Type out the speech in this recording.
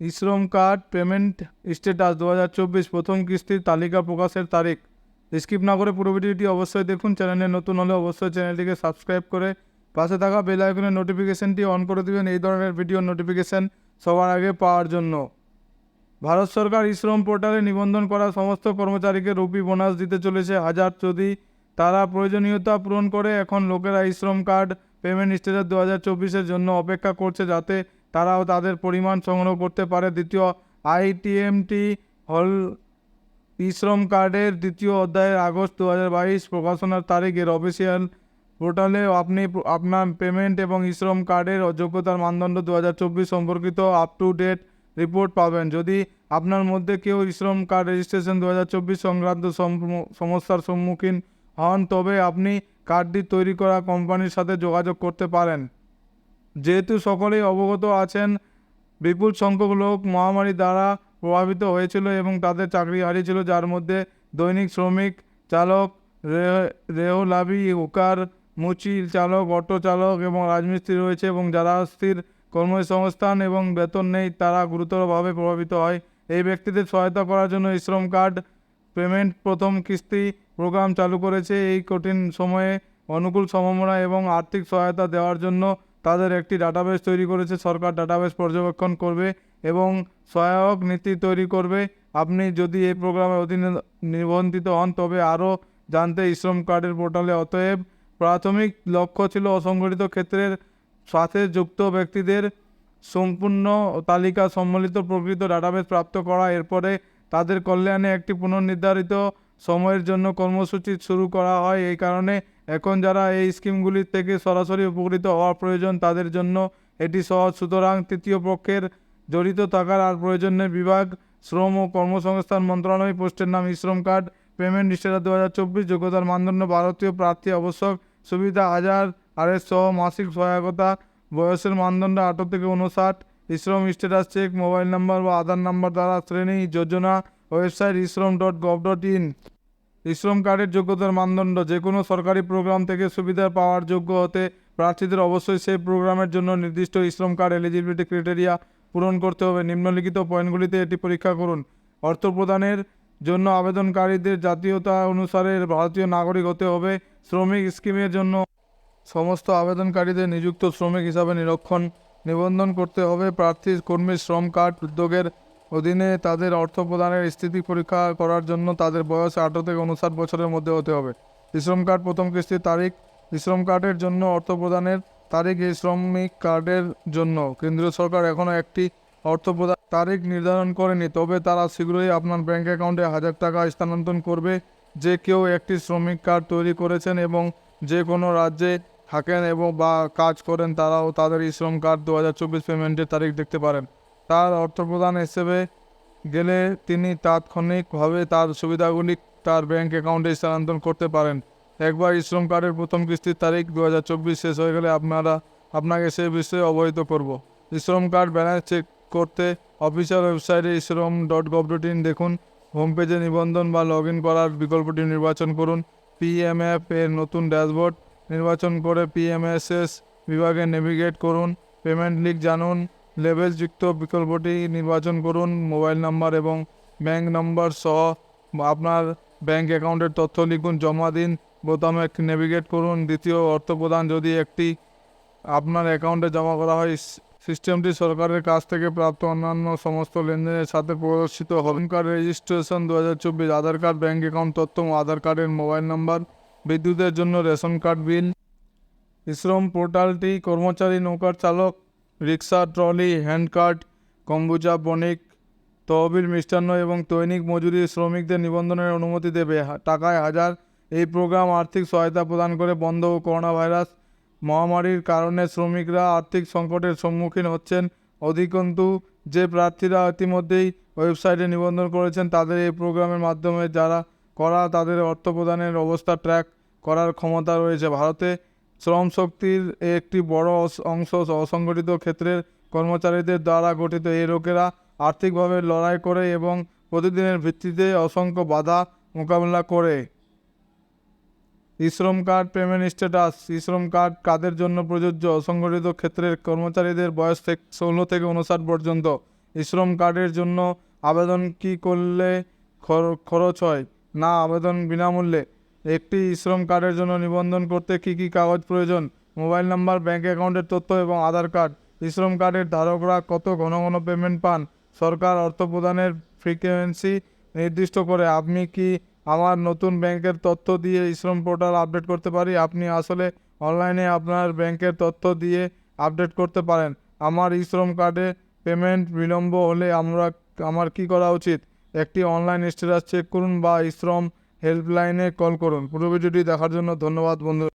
E-Shram card payment status দু হাজার চব্বিশ প্রথম কিস্তির তালিকা প্রকাশের তারিখ। স্কিপ না করে পুরো ভিডিওটি অবশ্যই দেখুন। চ্যানেলে নতুন হলে অবশ্যই চ্যানেলটিকে সাবস্ক্রাইব করে পাশে থাকা বেল আইকনের নোটিফিকেশনটি অন করে দিবেন। এই ধরনের ভিডিও নোটিফিকেশন সবার আগে পাওয়ার জন্য। ভারত সরকার ইশ্রম পোর্টালে নিবন্ধন করা সমস্ত কর্মচারীকে রুপি বোনাস দিতে চলেছে। হাজার যদি তারা প্রয়োজনীয়তা পূরণ করে, এখন লোকেরা ইশ্রম কার্ড পেমেন্ট স্টেটাস দু হাজার চব্বিশের জন্য অপেক্ষা করছে যাতে তারাও তাদের পরিমাণ সংগ্রহ করতে পারে। দ্বিতীয়, আইটিএমটি হল ইশ্রম কার্ডের দ্বিতীয় অধ্যায়ের আগস্ট দু হাজার বাইশ প্রকাশনার তারিখের অফিসিয়াল পোর্টালে আপনি আপনার পেমেন্ট এবং ইশ্রম কার্ডের যোগ্যতার মানদণ্ড দু হাজার চব্বিশ সম্পর্কিত আপ টু ডেট রিপোর্ট পাবেন। যদি আপনার মধ্যে কেউ ইশ্রম কার্ড রেজিস্ট্রেশন দু হাজার চব্বিশ সংক্রান্ত সম- সমস্যার সম্মুখীন হন, তবে আপনি কার্ডটি তৈরি করা কোম্পানির সাথে যোগাযোগ করতে পারেন। যেহেতু সকলেই অবগত আছেন, বিপুল সংখ্যক লোক মহামারী দ্বারা প্রভাবিত হয়েছিল এবং তাদের চাকরি হারিয়েছিল, যার মধ্যে দৈনিক শ্রমিক চালক রে- রেহলাবি হুকার মুচি চালক, অটো চালক এবং রাজমিস্ত্রি রয়েছে এবং যারা স্থির কর্মসংস্থান এবং বেতন নেই, তারা গুরুতরভাবে প্রভাবিত হয়। এই ব্যক্তিদের সহায়তা করার জন্য শ্রম কার্ড পেমেন্ট প্রথম কিস্তি প্রোগ্রাম চালু করেছে। এই কঠিন সময়ে অনুকূল সম্ভাবনা এবং আর্থিক সহায়তা দেওয়ার জন্য তাদের একটি ডাটাবেস তৈরি করেছে, সরকার ডাটাবেস পর্যবেক্ষণ করবে এবং সহায়ক নীতি তৈরি করবে। আপনি যদি এই প্রোগ্রামের অধীনে নিবন্ধিত হন, তবে আরও জানতে শ্রম কার্ডের পোর্টালে অতএব প্রাথমিক লক্ষ্য ছিল অসংগঠিত ক্ষেত্রের সাথে যুক্ত ব্যক্তিদের সম্পূর্ণ তালিকা সম্মিলিত প্রকৃত ডাটাবেস প্রাপ্ত করা। এরপরে তাদের কল্যাণে একটি পুনর্নির্ধারিত সময়ের জন্য কর্মসূচি শুরু করা হয়। এই কারণে এখন যারা এই স্কিমগুলির থেকে সরাসরি উপকৃত হওয়া প্রয়োজন, তাদের জন্য এটি সহজ। সুতরাং তৃতীয় পক্ষের জড়িত থাকার আর প্রয়োজন বিভাগ, শ্রম ও কর্মসংস্থান মন্ত্রণালয় পোস্টের নাম ইশ্রম কার্ড, পেমেন্ট স্টেটাস দু হাজার চব্বিশ, যোগ্যতার মানদণ্ড ভারতীয় প্রার্থী আবশ্যক, সুবিধা হাজার আরএস সহ মাসিক সহায়তা, বয়সের মানদণ্ড আঠারো থেকে উনষাট eShram status check mobile number বা আধার নাম্বার দ্বারা শ্রেণি যোজনা website eShram dot gov dot in eShram কার্ডের যোগ্যতার মানদণ্ড যে কোনো সরকারি প্রোগ্রাম থেকে সুবিধা পাওয়ার যোগ্য হতে প্রার্থীদের অবশ্যই সেই প্রোগ্রামের জন্য নির্দিষ্ট ইশ্রম কার্ড এলিজিবিলিটি ক্রাইটেরিয়া পূরণ করতে হবে। নিম্নলিখিত পয়েন্টগুলিতে এটি পরীক্ষা করুন। অর্থ প্রদানের জন্য আবেদনকারীদের জাতীয়তা অনুসারে ভারতীয় নাগরিক হতে হবে। শ্রমিক স্কিমের জন্য সমস্ত আবেদনকারীদের নিযুক্ত শ্রমিক হিসাবে নিরক্ষণ, নিবন্ধন করতে হবে। প্রার্থী কর্মীর শ্রম কার্ড উদ্যোগের অধীনে তাদের অর্থ প্রদানের স্থিতি পরীক্ষা করার জন্য তাদের বয়স আঠারো থেকে উনষাট বছরের মধ্যে হতে হবে। শ্রম কার্ড প্রথম কিস্তির তারিখ, শ্রম কার্ডের জন্য অর্থ প্রদানের তারিখ এই শ্রমিক কার্ডের জন্য। কেন্দ্রীয় সরকার এখনও একটি অর্থ প্রদান তারিখ নির্ধারণ করেনি, তবে তারা শীঘ্রই আপনার ব্যাংক অ্যাকাউন্টে হাজার টাকা স্থানান্তর করবে। যে কেউ একটি শ্রমিক কার্ড তৈরি করেছেন এবং যে কোনো রাজ্যে থাকেন এবং বা কাজ করেন, তারাও তাদের শ্রম কার্ড দু হাজার চব্বিশ পেমেন্টের তারিখ দেখতে পারেন। তার অর্থ প্রদান হিসেবে গেলে তিনি তাৎক্ষণিকভাবে তার সুবিধাগুলি তার ব্যাংক অ্যাকাউন্টে স্থানান্তর করতে পারেন। একবার শ্রম কার্ডের প্রথম কিস্তির তারিখ দু হাজার চব্বিশ শেষ হয়ে গেলে আপনারা, আপনাকে সে বিষয়ে অবহিত করব। শ্রম কার্ড ব্যালেন্স চেক করতে অফিসিয়াল ওয়েবসাইটে Shram dot gov dot in দেখুন। হোম পেজে নিবন্ধন বা লগ ইন করার বিকল্পটি নির্বাচন করুন। পিএমএফ এর নতুন ড্যাশবোর্ড নির্বাচন করে পিএমএসএস বিভাগে নেভিগেট করুন। পেমেন্ট লিঙ্ক জানুন। লেভেলযুক্ত বিকল্পটি নির্বাচন করুন, মোবাইল নাম্বার এবং ব্যাংক নম্বর সহ আপনার ব্যাংক অ্যাকাউন্টের তথ্য লিখুন, জমা দিন, বোতামে নেভিগেট করুন। দ্বিতীয় অর্থ প্রদান, যদি একটি আপনার অ্যাকাউন্টে জমা করা হয় সিস্টেমটি সরকারের কাছ থেকে প্রাপ্ত অন্যান্য সমস্ত লেনদেনের সাথে প্রদর্শিত হবেন কার্ড রেজিস্ট্রেশন দু হাজার চব্বিশ, আধার কার্ড ব্যাঙ্ক অ্যাকাউন্ট তথ্য আধার কার্ডের মোবাইল নাম্বার, বিদ্যুতের জন্য রেশন কার্ড বিল। শ্রম পোর্টালটি কর্মচারী নৌকার চালক রিক্সা, ট্রলি হ্যান্ড কার্ট কম্বুচা বণিক, তহবিল মিষ্টান্ন এবং দৈনিক মজুরি শ্রমিকদের নিবন্ধনের অনুমতি দেবে। টাকায় হাজার এই প্রোগ্রাম আর্থিক সহায়তা প্রদান করে বন্ধ ও করোনা ভাইরাস মহামারীর কারণে শ্রমিকরা আর্থিক সংকটের সম্মুখীন হচ্ছেন। অধিকন্তু, যে প্রার্থীরা ইতিমধ্যেই ওয়েবসাইটে নিবন্ধন করেছেন, তাদের এই প্রোগ্রামের মাধ্যমে যারা করা, তাদের অর্থ প্রদানের অবস্থা ট্র্যাক করার ক্ষমতা রয়েছে। ভারতে শ্রম শক্তির একটি বড় অংশ অসংগঠিত ক্ষেত্রের কর্মচারীদের দ্বারা গঠিত এই লোকেরা আর্থিকভাবে লড়াই করে এবং প্রতিদিনের ভিত্তিতে অসংখ্য বাধা মোকাবিলা করে। Shram card payment status. Shram card কাদের জন্য প্রযোজ্য? অসংগঠিত ক্ষেত্রের কর্মচারীদের বয়স থেকে ষোলো থেকে উনষাট পর্যন্ত। শ্রম কার্ডের জন্য আবেদন কি করলে খর- খরচ হয়? না, আবেদন বিনামূল্যে। একটি শ্রম কার্ডের জন্য নিবন্ধন করতে কি কি কাগজ প্রয়োজন? মোবাইল নাম্বার ব্যাঙ্ক অ্যাকাউন্টের তথ্য এবং আধার কার্ড। শ্রম কার্ডের ধারকরা কত ঘন ঘন পেমেন্ট পান? সরকার অর্থ প্রদানের ফ্রিকোয়েন্সি নির্দিষ্ট করে। আপনি কি আমার নতুন ব্যাংকের তথ্য দিয়ে শ্রম পোর্টাল আপডেট করতে পারি? আপনি আসলে অনলাইনে আপনার ব্যাংকের তথ্য দিয়ে আপডেট করতে পারেন। আমার শ্রম কার্ডে পেমেন্ট বিলম্ব হলে আমরা, আমার কি করা উচিত? একটি অনলাইন স্ট্যাটাস চেক করুন বা শ্রম হেল্পলাইনে কল করুন। পুরো ভিডিওটি দেখার জন্য ধন্যবাদ বন্ধু।